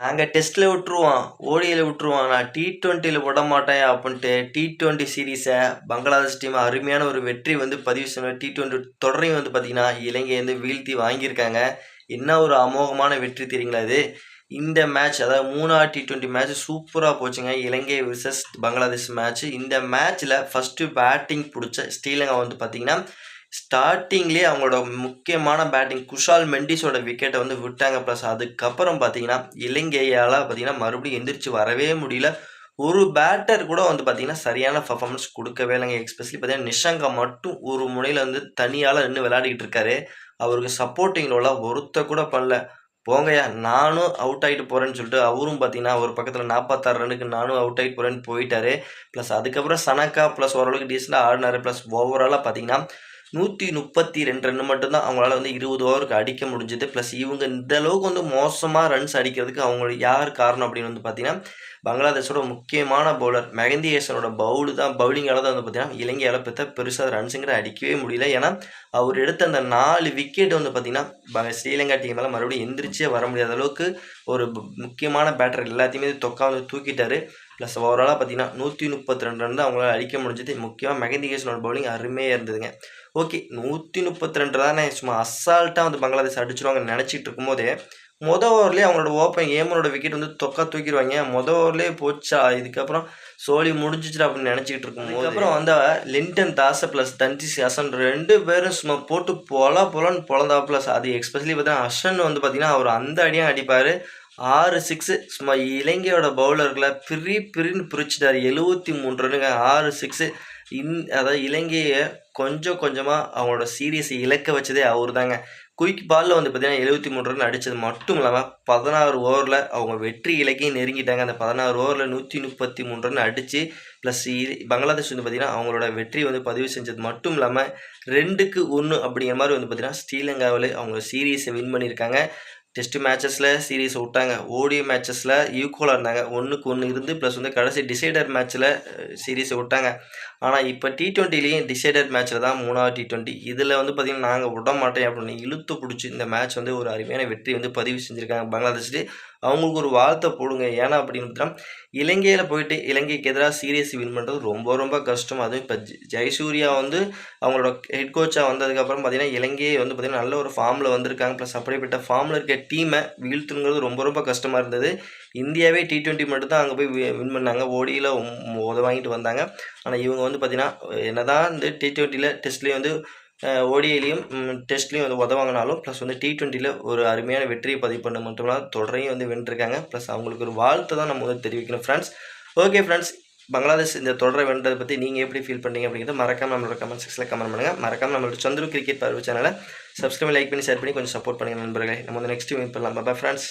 நாங்கள் டெஸ்ட்டில் விட்டுருவோம் ஓடியில் விட்டுருவோம் நான் டி ட்வெண்ட்டியில் விட மாட்டேன் அப்படின்ட்டு டி ட்வெண்ட்டி சீரீஸை பங்களாதேஷ் டீம் அருமையான ஒரு வெற்றி வந்து பதிவு செய்யணும் டி ட்வெண்ட்டி தொடரையும் வந்து பார்த்திங்கன்னா இலங்கை வந்து வீழ்த்தி வாங்கியிருக்காங்க. என்ன ஒரு அமோகமான வெற்றி தெரியுங்களா இது? இந்த மேட்ச் அதாவது மூணாவது டி ட்வெண்ட்டி மேட்ச் சூப்பராக போச்சுங்க. இலங்கை விசஸ் பங்களாதேஷ் மேட்ச் இந்த மேட்ச்சில் ஃபஸ்ட்டு பேட்டிங் பிடிச்ச ஸ்ரீலங்கா வந்து பார்த்திங்கன்னா ஸ்டார்டிங்லேயே அவங்களோட முக்கியமான பேட்டிங் குஷால் மெண்டிஸோட விக்கெட்டை வந்து விட்டாங்க ப்ளஸ் அதுக்கப்புறம் பார்த்தீங்கன்னா இலங்கையால் பார்த்தீங்கன்னா மறுபடியும் எந்திரிச்சு வரவே முடியல. ஒரு பேட்டர் கூட வந்து பார்த்தீங்கன்னா சரியான பர்ஃபார்மன்ஸ் கொடுக்கவே இல்லைங்க. எக்ஸ்பெஷலி பார்த்தீங்கன்னா நிஷாங்கா மட்டும் ஒரு முனையில் வந்து தனியால் நின்று விளையாடிக்கிட்டு இருக்காரு. அவருக்கு சப்போர்ட்டிங் ரோலாக ஒருத்த கூட பண்ணல. போங்கய்யா நானும் அவுட் ஆகிட்டு போகிறேன்னு சொல்லிட்டு அவரும் பார்த்தீங்கன்னா ஒரு பக்கத்தில் நாற்பத்தாறு ரன்னுக்கு நானும் அவுட் ஆகிட்டு போகிறேன்னு போயிட்டாரு. ப்ளஸ் அதுக்கப்புறம் சனக்கா ப்ளஸ் ஓரளவுக்கு டீசெண்டாக ஆடினாரு. ப்ளஸ் ஓவராலாக பார்த்தீங்கன்னா நூற்றி முப்பத்தி ரெண்டு ரன் மட்டும்தான் அவங்களால வந்து இருபது ஓவருக்கு அடிக்க முடிஞ்சது. ப்ளஸ் இவங்க இந்த அளவுக்கு வந்து மோசமாக ரன்ஸ் அடிக்கிறதுக்கு அவங்க யார் காரணம் அப்படின்னு வந்து பார்த்தீங்கன்னா பங்களாதேஷோட முக்கியமான பவுலர் மெகந்தி பவுலு தான். பவுலிங்கால தான் வந்து பார்த்தீங்கன்னா இலங்கை இழப்பத்தை பெருசாக ரன்ஸுங்கிற அடிக்கவே முடியல. ஏன்னா அவர் எடுத்த அந்த நாலு விக்கெட் வந்து பார்த்தீங்கன்னா ஸ்ரீலங்கா டீமெல்லாம் மறுபடியும் எந்திரிச்சே வர முடியாத அளவுக்கு ஒரு முக்கியமான பேட்டர் எல்லாத்தையுமே தொக்கா வந்து தூக்கிட்டாரு. ப்ளஸ் ஓவராலாக பார்த்தீங்கன்னா நூற்றி முப்பத்தி ரெண்டு ரன் தான் அவங்களால அடிக்க முடிஞ்சது. முக்கியமாக மெகந்தி ஹேசனோட பவுலிங் அருமையாக இருந்ததுங்க. ஓகே நூற்றி முப்பத்தி ரெண்டு தானே? சும்மா அசால்ட்டாக வந்து பங்களாதேஷ் அடிச்சிருவாங்கன்னு நினச்சிட்டு இருக்கும்போதே மொதல் ஓவர்லேயே அவங்களோட ஓப்பன் ஏமனோட விக்கெட் வந்து தொக்கா தூக்கிடுவாங்க. மொதல் ஓவர்லேயே போச்சா? இதுக்கப்புறம் சோழி முடிஞ்சிச்சு அப்படின்னு நினச்சிக்கிட்டு இருக்கும் அதுக்கப்புறம் வந்து லிண்டன் தாச ப்ளஸ் தன்சி ஹசன் ரெண்டு பேரும் சும்மா போட்டு பொல பொலன்னு பொழந்தா ப்ளஸ் அது எக்ஸ்பெஷலி பார்த்தீங்கன்னா ஹசன் வந்து பார்த்தீங்கன்னா அவர் அந்த அடியாக அடிப்பார். ஆறு சிக்ஸு சும்மா இலங்கையோட பவுலர்களை பிரி பிரின்னு பிரிச்சிட்டார். எழுபத்தி மூணு ரன்னுங்க ஆறு சிக்ஸு இன் அதாவது இலங்கையை கொஞ்சம் கொஞ்சமாக அவங்களோட சீரியஸை இழக்க வச்சதே அவர் தாங்க குயிக் பாலில் வந்து பார்த்திங்கன்னா எழுபத்தி மூணு ரன் அடித்தது மட்டும் இல்லாமல் பதினாறு ஓவரில் அவங்க வெற்றி இலக்கையும் நெருங்கிட்டாங்க. அந்த பதினாறு ஓவரில் நூற்றி முப்பத்தி மூணு ரன் அடித்து ப்ளஸ் பங்களாதேஷ் வந்து பார்த்திங்கன்னா அவங்களோட வெற்றி வந்து பதிவு செஞ்சது மட்டும் இல்லாமல் ரெண்டுக்கு ஒன்று அப்படிங்கிற மாதிரி வந்து பார்த்திங்கன்னா ஸ்ரீலங்காவில் அவங்க சீரீஸை வின் பண்ணியிருக்காங்க. டெஸ்ட் மேட்சஸில் சீரீஸ் விட்டாங்க. ஓடிஐ மேட்சஸில் ஈக்குவலாக இருந்தாங்க ஒன்றுக்கு ஒன்று இருந்து ப்ளஸ் வந்து கடைசி டிசைடர் மேட்ச்சில் சீரீஸை விட்டாங்க. ஆனால் இப்போ டி ட்வெண்ட்டிலையும் டிசைடட் மேட்ச்சில் தான் மூணாவது டி ட்வெண்ட்டி இதில் வந்து பார்த்திங்கன்னா நாங்கள் விட மாட்டேன் அப்படின்னு இழுத்து பிடிச்சி இந்த மேட்ச் வந்து ஒரு அருமையான வெற்றி வந்து பதிவு செஞ்சுருக்காங்க பங்களாதேஷ்லேயே அவங்களுக்கு ஒரு வாழ்த்தை போடுங்க. ஏன்னா அப்படின்னு பார்த்தா இலங்கையில் போயிட்டு இலங்கைக்கு எதிராக சீரியஸ் வின் பண்ணுறது ரொம்ப ரொம்ப கஷ்டம். அதுவும் இப்போ ஜெயசூர்யா வந்து அவங்களோட ஹெட் கோச்சாக வந்ததுக்கப்புறம் பார்த்திங்கன்னா இலங்கையை வந்து பார்த்திங்கன்னா நல்ல ஒரு ஃபார்மில் வந்திருக்காங்க. ப்ளஸ் அப்படிப்பட்ட ஃபார்மில் இருக்க டீமை வீழ்த்துங்கிறது ரொம்ப ரொம்ப கஷ்டமாக இருந்தது. இந்தியாவே டி ட்வெண்ட்டி மட்டும் தான் அங்கே போய் வின் பண்ணாங்க. ஓடியில் உத வாங்கிட்டு வந்தாங்க. ஆனால் இவங்க வந்து பார்த்திங்கன்னா என்ன தான் இந்த டி ட்வெண்ட்டியில் டெஸ்ட்லேயும் வந்து ஓடிஐலையும் டெஸ்ட்லையும் வந்து உதவாங்கனாலும் ப்ளஸ் வந்து டி ட்வெண்ட்டியில் ஒரு அருமையான வெற்றியை பதிவு பண்ண மட்டும் தொடரையும் வந்து வென்றிருக்காங்க. ப்ளஸ் அவங்களுக்கு ஒரு வாழ்த்தை தான் நம்ம வந்து தெரிவிக்கணும் ஃப்ரெண்ட்ஸ் ஓகே ஃப்ரெண்ட்ஸ் பங்களாதேஷ் இந்த தொடரை வென்றதை பற்றி நீங்கள் எப்படி ஃபீல் பண்ணீங்க அப்படிங்கிறத மறக்காமல் நம்மளோட கமெண்ட் செக்ஷனில் கமெண்ட் பண்ணுங்கள் மறக்காமல் நம்மளோட சந்துரு கிரிக்கெட் பார்வை சேனலை சப்ஸ்கிரைப் லைக் பண்ணி ஷேர் பண்ணி கொஞ்சம் சப்போர்ட் பண்ணுங்கள் நண்பர்களே. நம்ம வந்து நெக்ஸ்ட் மீட் பண்ணலாம். Bye friends